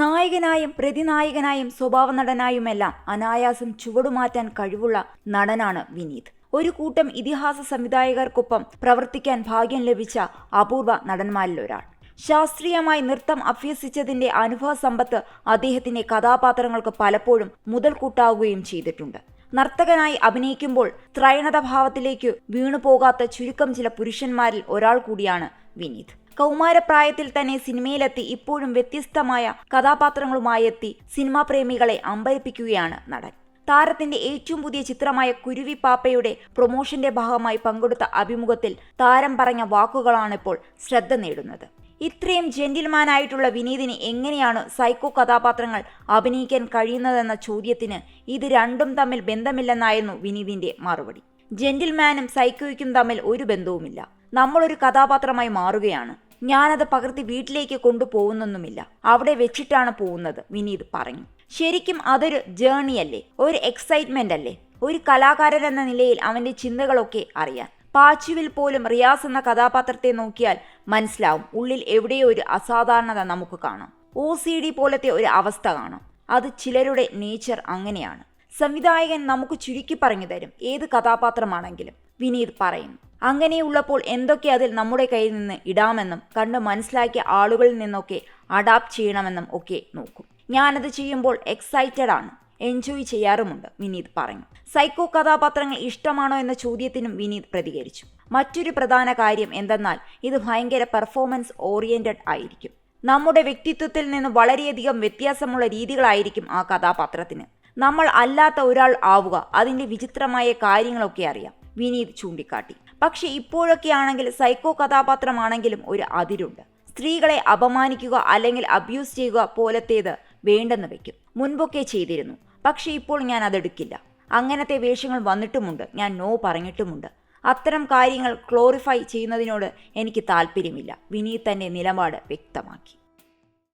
നായകനായും പ്രതിനായകനായും സ്വഭാവ നടനായുമെല്ലാം അനായാസം ചുവടുമാറ്റാൻ കഴിവുള്ള നടനാണ് വിനീത്. ഒരു കൂട്ടം ഇതിഹാസ സംവിധായകർക്കൊപ്പം പ്രവർത്തിക്കാൻ ഭാഗ്യം ലഭിച്ച അപൂർവ നടന്മാരിലൊരാൾ. ശാസ്ത്രീയമായി നൃത്തം അഭ്യസിച്ചതിന്റെ അനുഭവ സമ്പത്ത് അദ്ദേഹത്തിന്റെ കഥാപാത്രങ്ങൾക്ക് പലപ്പോഴും മുതൽക്കൂട്ടാവുകയും ചെയ്തിട്ടുണ്ട്. നർത്തകനായി അഭിനയിക്കുമ്പോൾ ത്രൈണത ഭാവത്തിലേക്ക് വീണുപോകാത്ത ചുരുക്കം ചില പുരുഷന്മാരിൽ ഒരാൾ കൂടിയാണ് വിനീത്. കൗമാരപ്രായത്തിൽ തന്നെ സിനിമയിലെത്തി ഇപ്പോഴും വ്യത്യസ്തമായ കഥാപാത്രങ്ങളുമായി എത്തി സിനിമാ പ്രേമികളെ അമ്പരിപ്പിക്കുകയാണ് നടൻ. താരത്തിന്റെ ഏറ്റവും പുതിയ ചിത്രമായ കുരുവി പാപ്പയുടെ പ്രൊമോഷന്റെ ഭാഗമായി പങ്കെടുത്ത അഭിമുഖത്തിൽ താരം പറഞ്ഞ വാക്കുകളാണിപ്പോൾ ശ്രദ്ധ നേടുന്നത്. ഇത്രയും ജെന്റിൽമാനായിട്ടുള്ള വിനീതിന് എങ്ങനെയാണ് സൈക്കോ കഥാപാത്രങ്ങൾ അഭിനയിക്കാൻ കഴിയുന്നതെന്ന ചോദ്യത്തിന് ഇത് രണ്ടും തമ്മിൽ ബന്ധമില്ലെന്നായിരുന്നു വിനീതിന്റെ മറുപടി. ജെന്റിൽമാനും സൈക്കോയ്ക്കും തമ്മിൽ ഒരു ബന്ധവുമില്ല. നമ്മളൊരു കഥാപാത്രമായി മാറുകയാണ്. ഞാനത് പകർത്തി വീട്ടിലേക്ക് കൊണ്ടുപോകുന്നൊന്നുമില്ല. അവിടെ വെച്ചിട്ടാണ് പോകുന്നത് വിനീത് പറഞ്ഞു. ശരിക്കും അതൊരു ജേണി അല്ലേ? ഒരു എക്സൈറ്റ്മെന്റ് അല്ലേ? ഒരു കലാകാരൻ എന്ന നിലയിൽ അവന്റെ ചിന്തകളൊക്കെ അറിയാൻ. പാച്ചുവിൽ പോലും റിയാസ് എന്ന കഥാപാത്രത്തെ നോക്കിയാൽ മനസ്സിലാവും. ഉള്ളിൽ എവിടെയോ ഒരു അസാധാരണത നമുക്ക് കാണാം. ഒ സി ഡി പോലത്തെ ഒരു അവസ്ഥ കാണാം. അത് ചിലരുടെ നേച്ചർ അങ്ങനെയാണ്. സംവിധായകൻ നമുക്ക് ചുരുക്കി പറഞ്ഞു തരും. ഏത് കഥാപാത്രമാണെങ്കിലും. വിനീത് പറയുന്നു. അങ്ങനെയുള്ളപ്പോൾ എന്തൊക്കെ അതിൽ നമ്മുടെ കയ്യിൽ നിന്ന് ഇടാമെന്നും കണ്ട് മനസ്സിലാക്കിയ ആളുകളിൽ നിന്നൊക്കെ അഡാപ്റ്റ് ചെയ്യണമെന്നും ഒക്കെ നോക്കും. ഞാനത് ചെയ്യുമ്പോൾ എക്സൈറ്റഡ് ആണ്. എൻജോയ് ചെയ്യാറുമുണ്ട് വിനീത് പറഞ്ഞു സൈക്കോ കഥാപാത്രങ്ങൾ ഇഷ്ടമാണോ എന്ന ചോദ്യത്തിനും വിനീത് പ്രതികരിച്ചു. മറ്റൊരു പ്രധാന കാര്യം എന്തെന്നാൽ ഇത് ഭയങ്കര പെർഫോമൻസ് ഓറിയന്റഡ് ആയിരിക്കും. നമ്മുടെ വ്യക്തിത്വത്തിൽ നിന്ന് വളരെയധികം വ്യത്യാസമുള്ള രീതികളായിരിക്കും ആ കഥാപാത്രത്തിന്. നമ്മൾ അല്ലാത്ത ഒരാൾ ആവുക. അതിന്റെ വിചിത്രമായ കാര്യങ്ങളൊക്കെ അറിയാം. വിനീത് ചൂണ്ടിക്കാട്ടി. പക്ഷെ ഇപ്പോഴൊക്കെ ആണെങ്കിൽ സൈക്കോ കഥാപാത്രമാണെങ്കിലും ഒരു അതിരുണ്ട്. സ്ത്രീകളെ അപമാനിക്കുക അല്ലെങ്കിൽ അബ്യൂസ് ചെയ്യുക പോലത്തേത് വേണ്ടെന്ന് വെക്കും മുൻപൊക്കെ ചെയ്തിരുന്നു. പക്ഷെ ഇപ്പോൾ ഞാൻ അതെടുക്കില്ല. അങ്ങനത്തെ വേഷങ്ങൾ വന്നിട്ടുമുണ്ട്. ഞാൻ നോ പറഞ്ഞിട്ടുമുണ്ട്. അത്തരം കാര്യങ്ങൾ ക്ലോറിഫൈ ചെയ്യുന്നതിനോട് എനിക്ക് താല്പര്യമില്ല. വിനീത് തന്റെ നിലപാട് വ്യക്തമാക്കി.